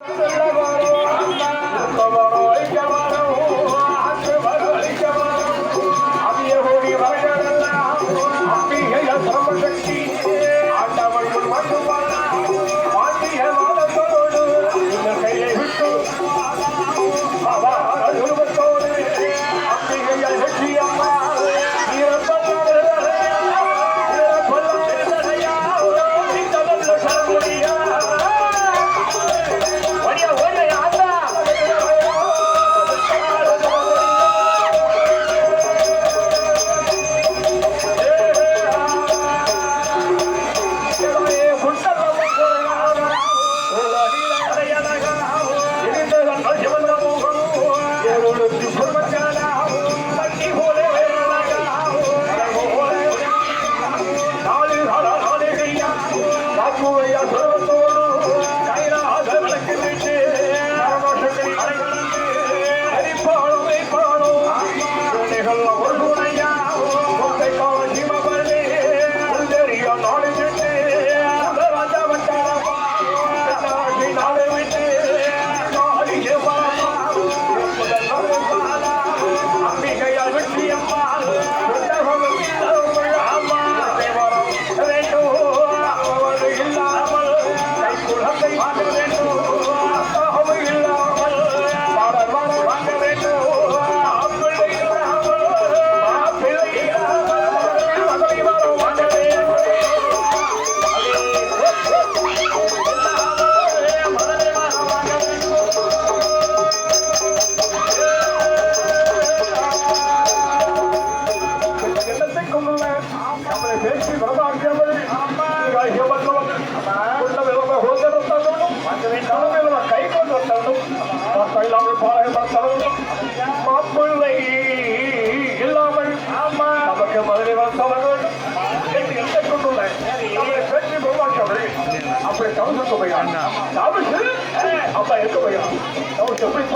Allah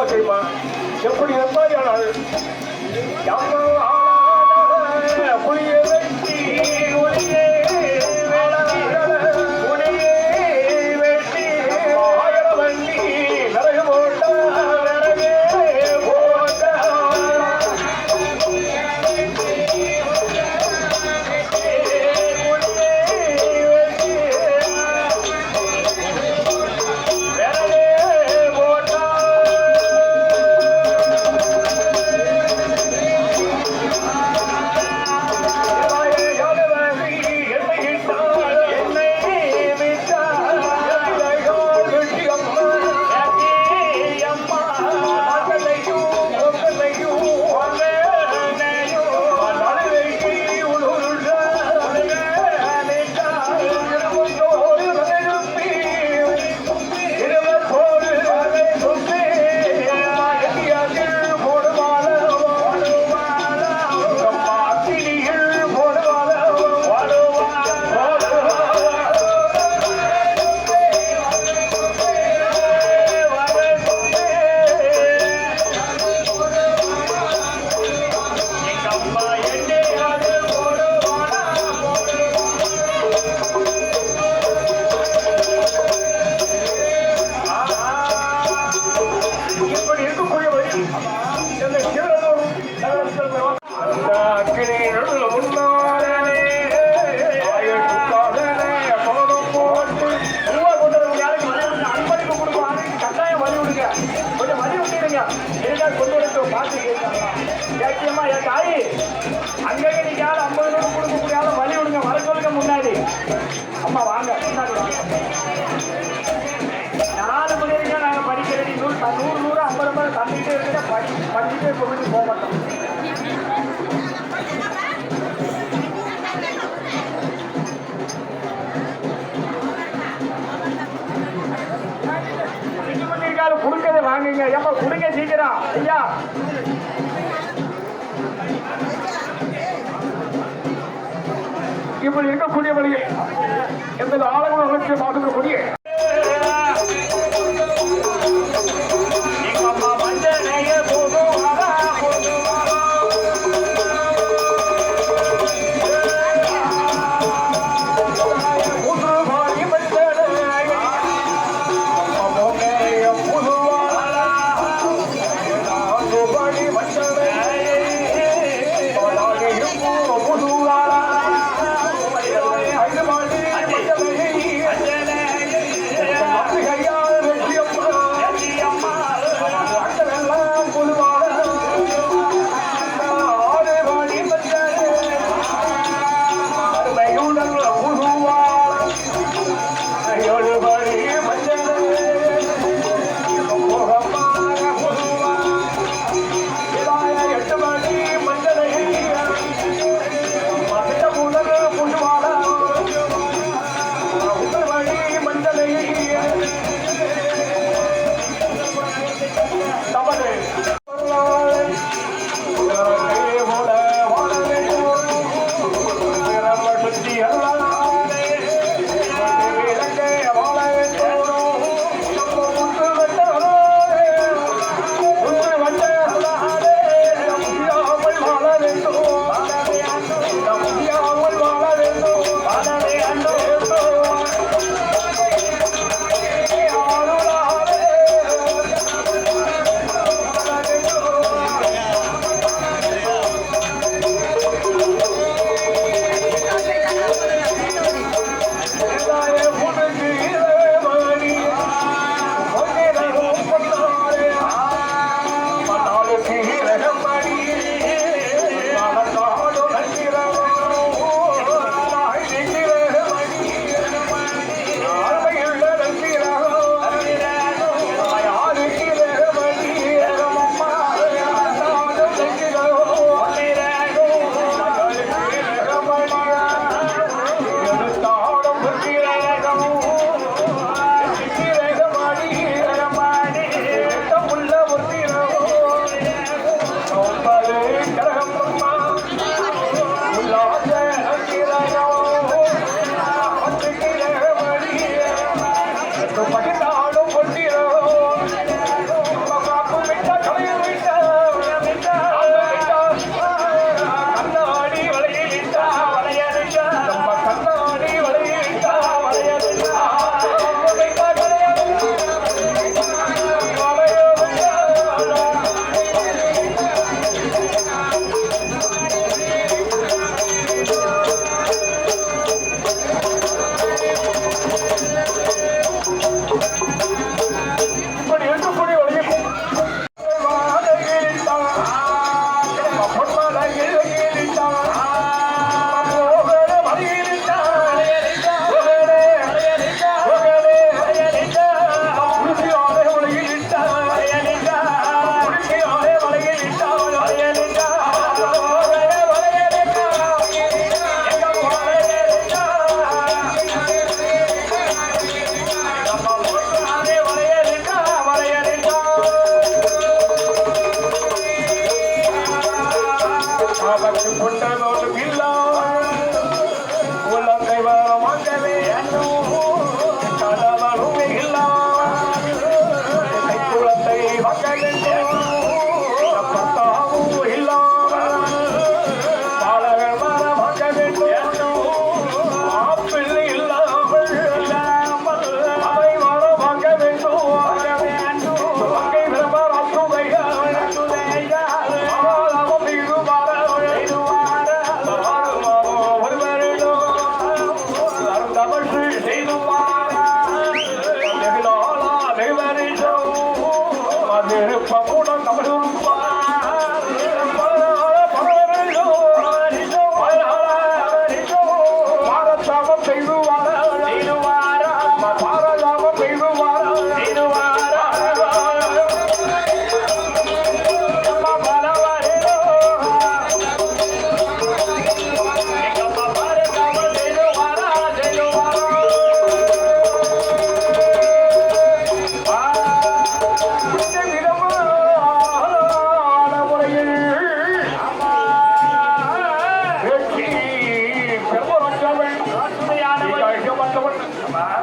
தெரியுமா எப்படி வெப்பாரியானார் யாருன்னா ஏற்றியம்மா என் தாய் அங்கே நிற்காத ஐம்பது நூறு கொடுக்க முடியாத வழி விடுங்க வரக்கொழுக்க முன்னாடி அம்மா வாங்க முன்னாடி வாங்க நாலு மணி வரைக்கும் நாங்கள் படிக்கிறேன். நூறு நூறு ஐம்பது ஐம்பது தந்துக்கிட்டே இருக்கிற படி படிச்சுட்டே கொண்டு போக மாட்டோம். கொடுங்க ஏமா கொடுங்க சீக்கிரம். ஐயா. இப்படி இருக்கக்கூடியவர்கள் எந்த ஆளுங்களும் வளர்ச்சியை பார்த்துக்கக்கூடிய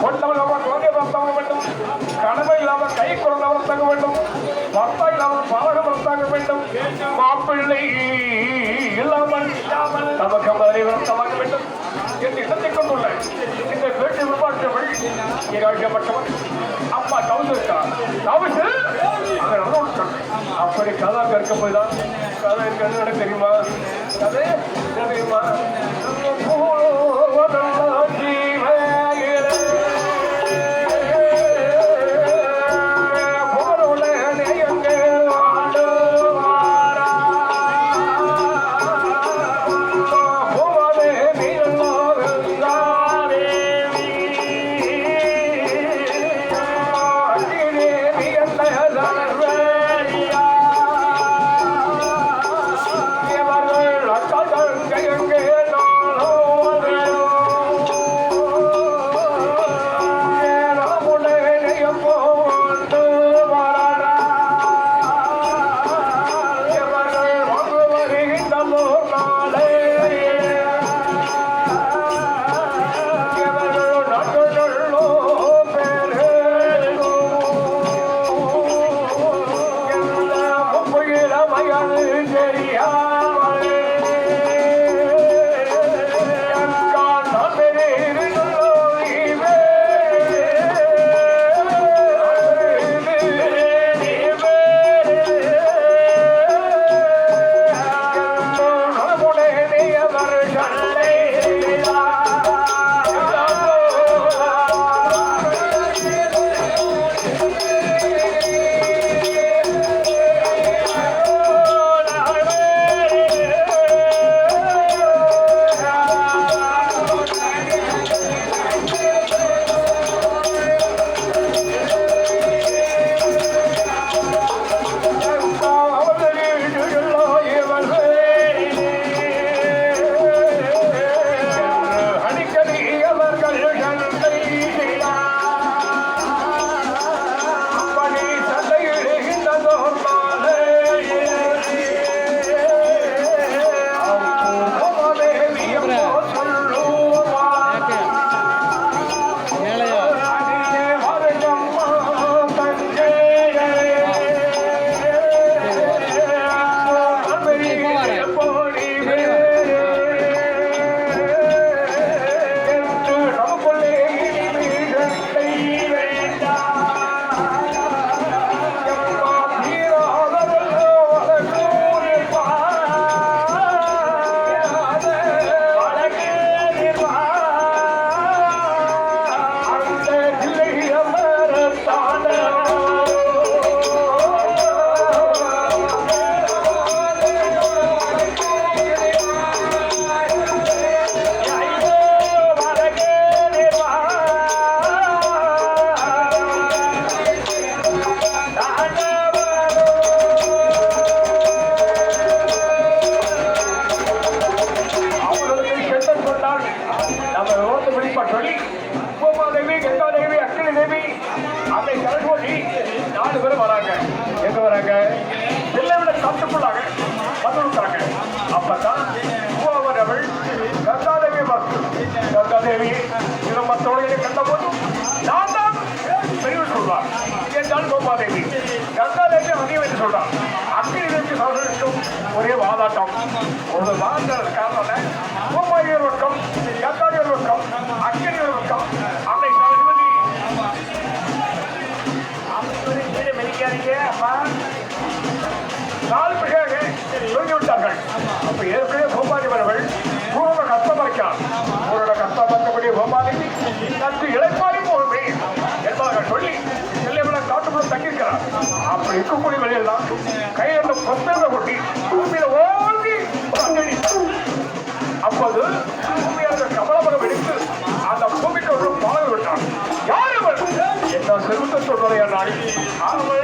கொண்டவன் அவன் குழந்தை பிறத்தாங்க வேண்டும். கனவை இல்லாமல் கை குழந்தை வளர்த்தாங்க வேண்டும். பர்த்தா இல்லாமல் பாலகம் வளர்த்தாங்க வேண்டும். மாப்பிள்ளை இல்லாமல் தமக்கு மதுரை வளர்த்தாக வேண்டும். என்று இடத்தை கொண்டுள்ள இந்த பேட்டை உருவாக்கியவள் நிராழ்க்கப்பட்டவன் அப்பா தவிர்த்தார் தவிர்த்து அவர் அனுபவித்தார் அப்படி கதா கற்க போய்தான். கதை இருக்கிறது தெரியுமா? கதை தெரியுமா? জয় உங்கள் வாங்க Hallelujah.